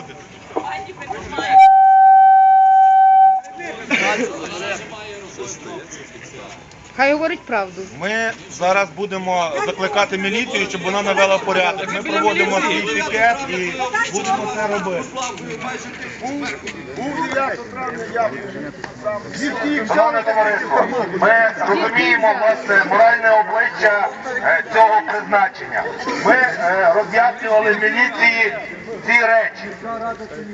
What did Хай говорить правду. Ми зараз будемо закликати міліцію, щоб вона навела порядок. Ми проводимо свій пікет і будемо це робити. Шановне товариство, ми розуміємо власне моральне обличчя е, цього призначення. Ми е, роз'яснювали міліції ці речі.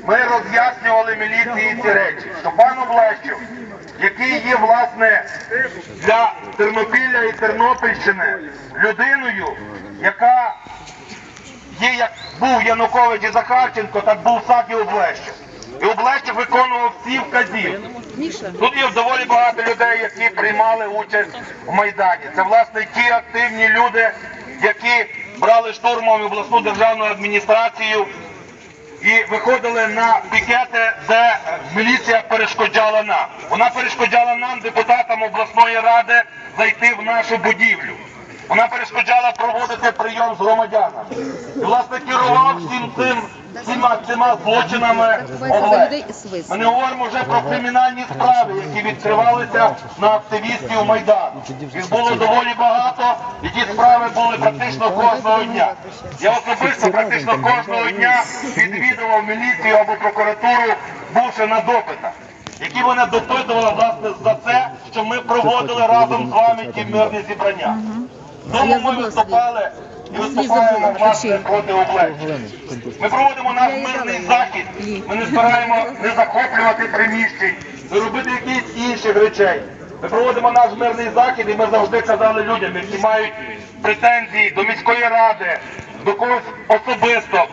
Ми роз'яснювали міліції ці речі, що пан Облещев, який є власне для Тернопілля і Тернопільщини людиною, яка є як був Янукович і Захарченко, так був Сак і Облещев. І Облещев виконував всі вказівки. Тут є доволі багато людей, які приймали участь в Майдані. Це власне ті активні люди, які брали штурмом обласну державну адміністрацію і виходили на пікети, де міліція перешкоджала нам. Вона перешкоджала нам, депутатам обласної ради, зайти в нашу будівлю. Вона перешкоджала проводити прийом з громадянами. І, власне, керував всім цим всіма цими злочинами свист. Ми не говоримо вже про кримінальні справи, які відкривалися на активістів Майдану. Їх було доволі багато, і ті справи були практично кожного дня. Я особисто практично кожного дня відвідував міліцію або прокуратуру, бувши на допитах, які мене допитували власне за це, що ми проводили разом з вами ті мирні зібрання. Тому ми виступали і виступаємо власне проти облегчення. Ми проводимо наш мирний захід. Ми не збираємо не захоплювати приміщень, не робити якісь інших речей. Ми проводимо наш мирний захід, і ми завжди казали людям, які мають претензії до міської ради, до когось особисто.